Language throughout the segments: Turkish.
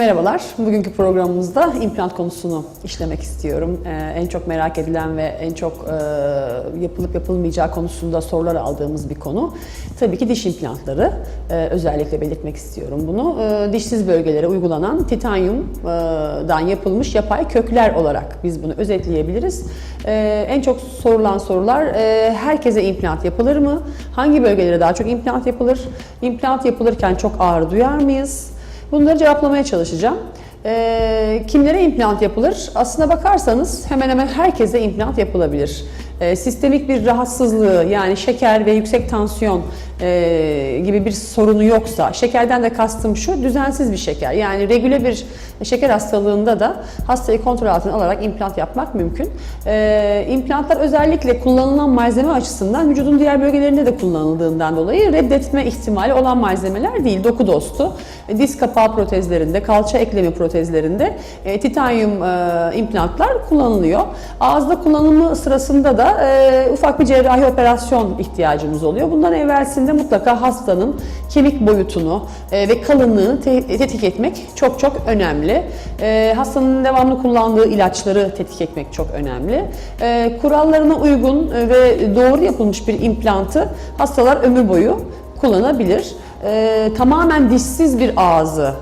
Merhabalar. Bugünkü programımızda implant konusunu işlemek istiyorum. Ee, en çok merak edilen ve en çok e, yapılıp yapılmayacağı konusunda sorular aldığımız bir konu. Tabii ki diş implantları. Ee, özellikle belirtmek istiyorum bunu. Ee, dişsiz bölgelere uygulanan titanyumdan yapılmış yapay kökler olarak biz bunu özetleyebiliriz. Ee, en çok sorulan sorular e, herkese implant yapılır mı? Hangi bölgelere daha çok implant yapılır? İmplant yapılırken çok ağrı duyar mıyız? Bunları cevaplamaya çalışacağım. Ee, kimlere implant yapılır? Aslına bakarsanız hemen hemen herkese implant yapılabilir. Ee, sistemik bir rahatsızlığı yani şeker ve yüksek tansiyon e, gibi bir sorunu yoksa, şekerden de kastım şu, düzensiz bir şeker. Yani regüle bir şeker hastalığında da hastayı kontrol altına alarak implant yapmak mümkün. Ee, implantlar özellikle kullanılan malzeme açısından vücudun diğer bölgelerinde de kullanıldığından dolayı reddetme ihtimali olan malzemeler değil. Doku dostu, e, diz kapağı protezlerinde, kalça eklemi protezlerinde e, titanyum e, implantlar kullanılıyor. Ağızda kullanımı sırasında da e, ufak bir cerrahi operasyon ihtiyacımız oluyor. Bundan evvelsinde mutlaka hastanın kemik boyutunu e, ve kalınlığını te- tetkik etmek çok çok önemli. E, hastanın devamlı kullandığı ilaçları tetkik etmek çok önemli. E, kurallarına uygun ve doğru yapılmış bir implantı hastalar ömür boyu kullanabilir. Tamamen dişsiz bir ağzı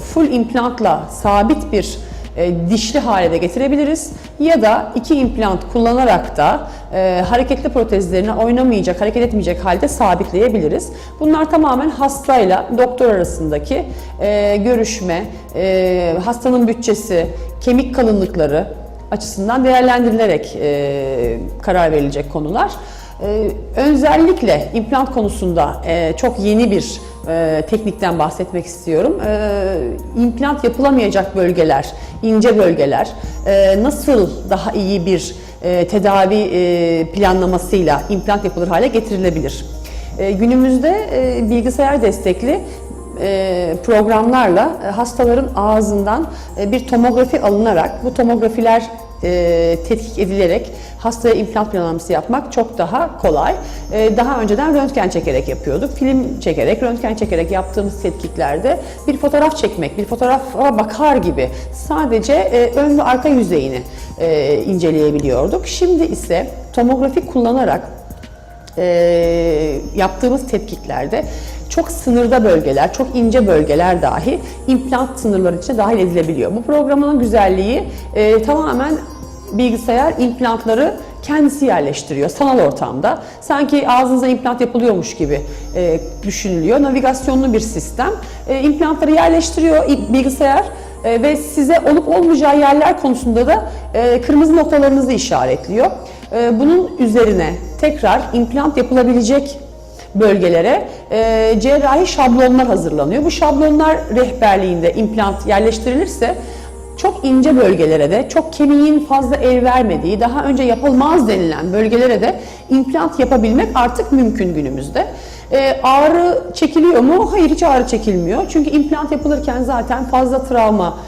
full implantla sabit bir e, dişli hale de getirebiliriz. Ya da iki implant kullanarak da e, hareketli protezlerini oynamayacak, hareket etmeyecek halde sabitleyebiliriz. Bunlar tamamen hastayla doktor arasındaki e, görüşme, e, hastanın bütçesi, kemik kalınlıkları açısından değerlendirilerek e, karar verilecek konular. Ee, özellikle implant konusunda e, çok yeni bir e, teknikten bahsetmek istiyorum. Ee, implant yapılamayacak bölgeler, ince bölgeler e, nasıl daha iyi bir e, tedavi e, planlamasıyla implant yapılır hale getirilebilir? E, günümüzde e, bilgisayar destekli e, programlarla e, hastaların ağzından e, bir tomografi alınarak bu tomografiler e, tetkik edilerek hastaya implant planlaması yapmak çok daha kolay. E, Daha önceden röntgen çekerek yapıyorduk. Film çekerek, röntgen çekerek yaptığımız tetkiklerde bir fotoğraf çekmek, bir fotoğrafa bakar gibi sadece e, ön ve arka yüzeyini e, inceleyebiliyorduk. Şimdi ise tomografi kullanarak e, yaptığımız tetkiklerde çok sınırda bölgeler, çok ince bölgeler dahi implant sınırları içine dahil edilebiliyor. Bu programın güzelliği e, tamamen bilgisayar implantları kendisi yerleştiriyor sanal ortamda. Sanki ağzınıza implant yapılıyormuş gibi e, düşünülüyor. Navigasyonlu bir sistem. E, implantları yerleştiriyor bilgisayar e, ve size olup olmayacağı yerler konusunda da e, kırmızı noktalarınızı işaretliyor. E, bunun üzerine tekrar implant yapılabilecek bölgelere e, cerrahi şablonlar hazırlanıyor. Bu şablonlar rehberliğinde implant yerleştirilirse çok ince bölgelere de, çok kemiğin fazla el vermediği, daha önce yapılmaz denilen bölgelere de implant yapabilmek artık mümkün günümüzde. E, ağrı çekiliyor mu? Hayır hiç ağrı çekilmiyor. Çünkü implant yapılırken zaten fazla travma,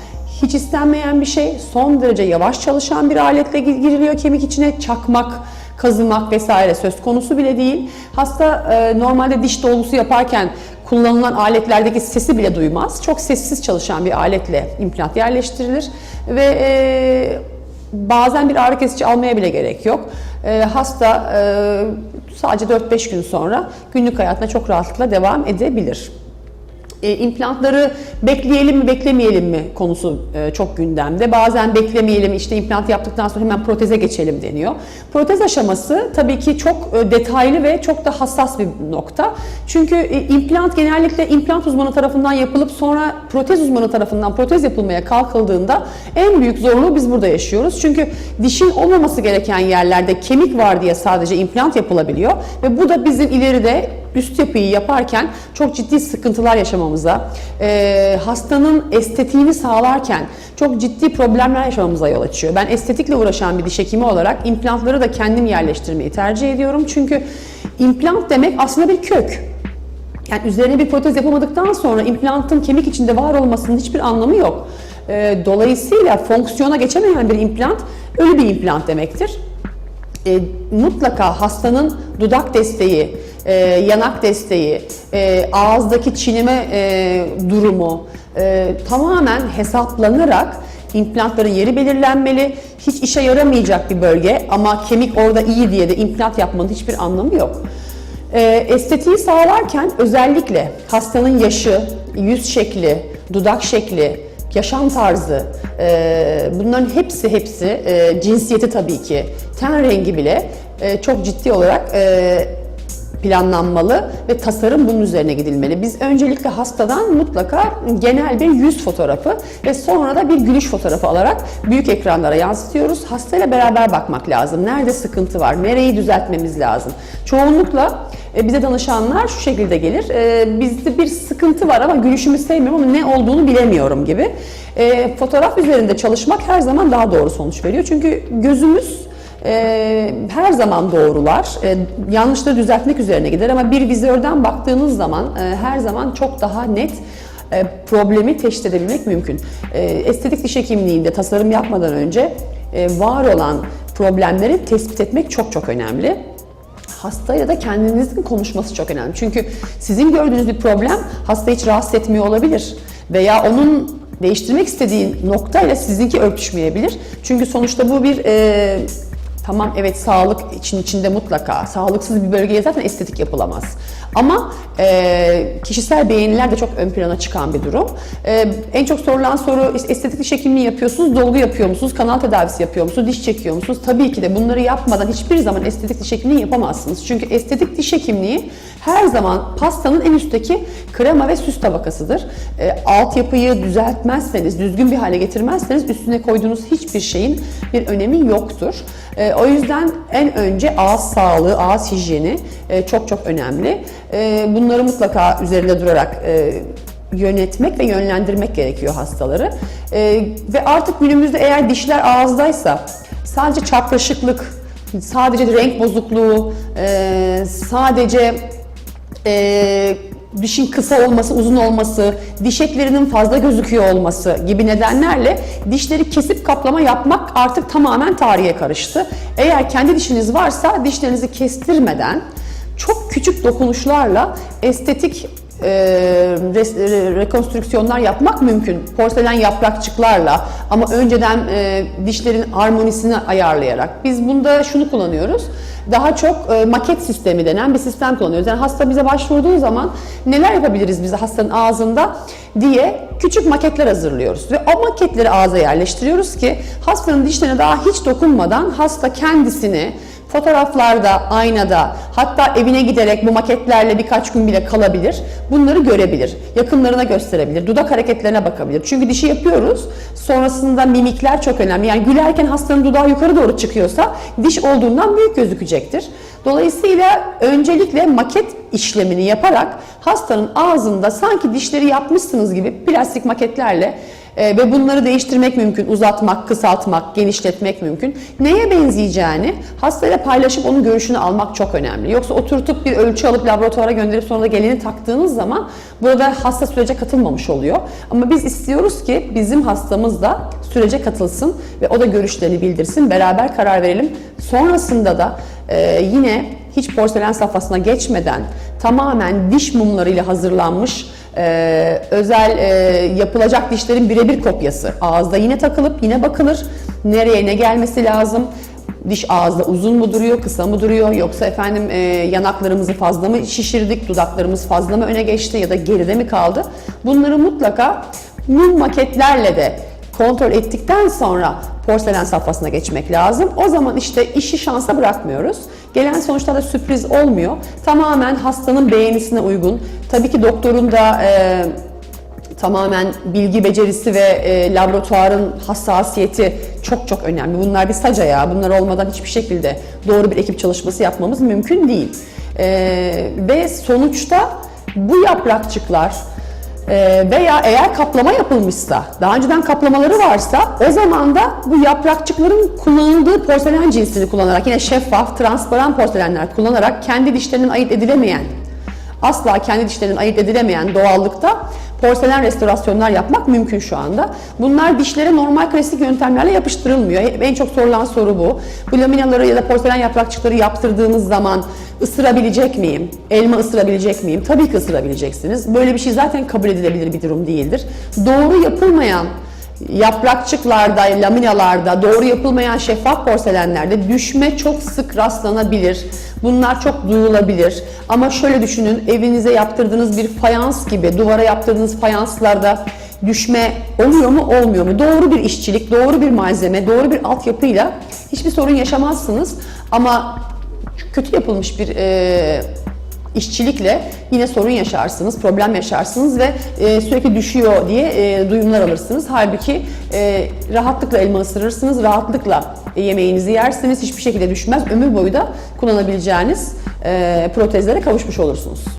hiç istenmeyen bir şey, son derece yavaş çalışan bir aletle gir- giriliyor kemik içine, çakmak, kazımak vesaire söz konusu bile değil. Hasta e, normalde diş dolgusu yaparken kullanılan aletlerdeki sesi bile duymaz. Çok sessiz çalışan bir aletle implant yerleştirilir ve e, bazen bir ağrı kesici almaya bile gerek yok. E, hasta e, sadece 4-5 gün sonra günlük hayatına çok rahatlıkla devam edebilir. E, implantları bekleyelim mi beklemeyelim mi konusu e, çok gündemde. Bazen beklemeyelim işte implant yaptıktan sonra hemen proteze geçelim deniyor. Protez aşaması tabii ki çok e, detaylı ve çok da hassas bir nokta. Çünkü implant genellikle implant uzmanı tarafından yapılıp sonra protez uzmanı tarafından protez yapılmaya kalkıldığında en büyük zorluğu biz burada yaşıyoruz. Çünkü dişin olmaması gereken yerlerde kemik var diye sadece implant yapılabiliyor ve bu da bizim ileride üst yapıyı yaparken çok ciddi sıkıntılar yaşamamıza, e, hastanın estetiğini sağlarken çok ciddi problemler yaşamamıza yol açıyor. Ben estetikle uğraşan bir diş hekimi olarak implantları da kendim yerleştirmeyi tercih ediyorum. Çünkü implant demek aslında bir kök. Yani üzerine bir protez yapamadıktan sonra implantın kemik içinde var olmasının hiçbir anlamı yok. E, dolayısıyla fonksiyona geçemeyen bir implant ölü bir implant demektir e, mutlaka hastanın dudak desteği, e, yanak desteği, e, ağızdaki çiğneme e, durumu, e, tamamen hesaplanarak implantların yeri belirlenmeli. Hiç işe yaramayacak bir bölge ama kemik orada iyi diye de implant yapmanın hiçbir anlamı yok. E, estetiği sağlarken özellikle hastanın yaşı, yüz şekli, dudak şekli, yaşam tarzı, e, bunların hepsi hepsi, e, cinsiyeti tabii ki, ten rengi bile e, çok ciddi olarak e, planlanmalı ve tasarım bunun üzerine gidilmeli. Biz öncelikle hastadan mutlaka genel bir yüz fotoğrafı ve sonra da bir gülüş fotoğrafı alarak büyük ekranlara yansıtıyoruz. Hastayla beraber bakmak lazım. Nerede sıkıntı var? Nereyi düzeltmemiz lazım? Çoğunlukla e, bize danışanlar şu şekilde gelir. E, bizde bir sıkıntı var ama gülüşümü sevmiyorum ama ne olduğunu bilemiyorum gibi. E, fotoğraf üzerinde çalışmak her zaman daha doğru sonuç veriyor. Çünkü gözümüz e, her zaman doğrular. E, yanlışları düzeltmek üzerine gider ama bir vizörden baktığınız zaman e, her zaman çok daha net e, problemi teşhis edebilmek mümkün. E, estetik diş hekimliğinde tasarım yapmadan önce e, var olan problemleri tespit etmek çok çok önemli hastayla da kendinizin konuşması çok önemli. Çünkü sizin gördüğünüz bir problem hasta hiç rahatsız etmiyor olabilir. Veya onun değiştirmek istediği noktayla sizinki örtüşmeyebilir. Çünkü sonuçta bu bir e, tamam evet sağlık için içinde mutlaka sağlıksız bir bölgeye zaten estetik yapılamaz. Ama e, kişisel beğeniler de çok ön plana çıkan bir durum. E, en çok sorulan soru işte estetik diş hekimliği yapıyorsunuz, dolgu yapıyor musunuz, kanal tedavisi yapıyor musunuz, diş çekiyor musunuz? Tabii ki de bunları yapmadan hiçbir zaman estetik diş hekimliği yapamazsınız. Çünkü estetik diş hekimliği her zaman pastanın en üstteki krema ve süs tabakasıdır. E, altyapıyı düzeltmezseniz, düzgün bir hale getirmezseniz üstüne koyduğunuz hiçbir şeyin bir önemi yoktur. E, o yüzden en önce ağız sağlığı, ağız hijyeni e, çok çok önemli. E, bunları mutlaka üzerinde durarak e, yönetmek ve yönlendirmek gerekiyor hastaları. E, ve artık günümüzde eğer dişler ağızdaysa sadece çapraşıklık, sadece renk bozukluğu, e, sadece e, dişin kısa olması, uzun olması, diş etlerinin fazla gözüküyor olması gibi nedenlerle dişleri kesip kaplama yapmak artık tamamen tarihe karıştı. Eğer kendi dişiniz varsa dişlerinizi kestirmeden çok küçük dokunuşlarla estetik e, re- rekonstrüksiyonlar yapmak mümkün. Porselen yaprakçıklarla ama önceden e, dişlerin harmonisini ayarlayarak. Biz bunda şunu kullanıyoruz. Daha çok e, maket sistemi denen bir sistem kullanıyoruz. Yani hasta bize başvurduğu zaman neler yapabiliriz bize hastanın ağzında diye küçük maketler hazırlıyoruz. Ve o maketleri ağza yerleştiriyoruz ki hastanın dişlerine daha hiç dokunmadan hasta kendisini fotoğraflarda, aynada, hatta evine giderek bu maketlerle birkaç gün bile kalabilir. Bunları görebilir. Yakınlarına gösterebilir. Dudak hareketlerine bakabilir. Çünkü dişi yapıyoruz. Sonrasında mimikler çok önemli. Yani gülerken hastanın dudağı yukarı doğru çıkıyorsa diş olduğundan büyük gözükecektir. Dolayısıyla öncelikle maket işlemini yaparak hastanın ağzında sanki dişleri yapmışsınız gibi plastik maketlerle e, ve bunları değiştirmek mümkün. Uzatmak, kısaltmak, genişletmek mümkün. Neye benzeyeceğini hastayla paylaşıp onun görüşünü almak çok önemli. Yoksa oturtup bir ölçü alıp laboratuvara gönderip sonra da geleni taktığınız zaman burada hasta sürece katılmamış oluyor. Ama biz istiyoruz ki bizim hastamız da sürece katılsın ve o da görüşlerini bildirsin. Beraber karar verelim. Sonrasında da e, yine hiç porselen safhasına geçmeden tamamen diş mumlarıyla hazırlanmış e, özel e, yapılacak dişlerin birebir kopyası. Ağızda yine takılıp yine bakılır. Nereye ne gelmesi lazım? Diş ağızda uzun mu duruyor, kısa mı duruyor? Yoksa efendim e, yanaklarımızı fazla mı şişirdik, dudaklarımız fazla mı öne geçti ya da geride mi kaldı? Bunları mutlaka mum maketlerle de kontrol ettikten sonra porselen safhasına geçmek lazım. O zaman işte işi şansa bırakmıyoruz. Gelen sonuçlarda sürpriz olmuyor. Tamamen hastanın beğenisine uygun. Tabii ki doktorun da e, tamamen bilgi becerisi ve e, laboratuvarın hassasiyeti çok çok önemli. Bunlar bir sac ayağı. Bunlar olmadan hiçbir şekilde doğru bir ekip çalışması yapmamız mümkün değil. E, ve sonuçta bu yaprakçıklar ee, veya eğer kaplama yapılmışsa, daha önceden kaplamaları varsa o zaman da bu yaprakçıkların kullanıldığı porselen cinsini kullanarak yine şeffaf, transparan porselenler kullanarak kendi dişlerinin ayırt edilemeyen asla kendi dişlerinin ayırt edilemeyen doğallıkta porselen restorasyonlar yapmak mümkün şu anda. Bunlar dişlere normal klasik yöntemlerle yapıştırılmıyor. En çok sorulan soru bu. Bu laminaları ya da porselen yaprakçıkları yaptırdığımız zaman ısırabilecek miyim? Elma ısırabilecek miyim? Tabii ki ısırabileceksiniz. Böyle bir şey zaten kabul edilebilir bir durum değildir. Doğru yapılmayan yaprakçıklarda, laminalarda, doğru yapılmayan şeffaf porselenlerde düşme çok sık rastlanabilir. Bunlar çok duyulabilir. Ama şöyle düşünün, evinize yaptırdığınız bir fayans gibi, duvara yaptırdığınız fayanslarda düşme oluyor mu, olmuyor mu? Doğru bir işçilik, doğru bir malzeme, doğru bir altyapıyla hiçbir sorun yaşamazsınız. Ama kötü yapılmış bir e, işçilikle yine sorun yaşarsınız, problem yaşarsınız ve e, sürekli düşüyor diye e, duyumlar alırsınız. Halbuki e, rahatlıkla elma ısırırsınız, rahatlıkla e, yemeğinizi yersiniz, hiçbir şekilde düşmez. Ömür boyu da kullanabileceğiniz e, protezlere kavuşmuş olursunuz.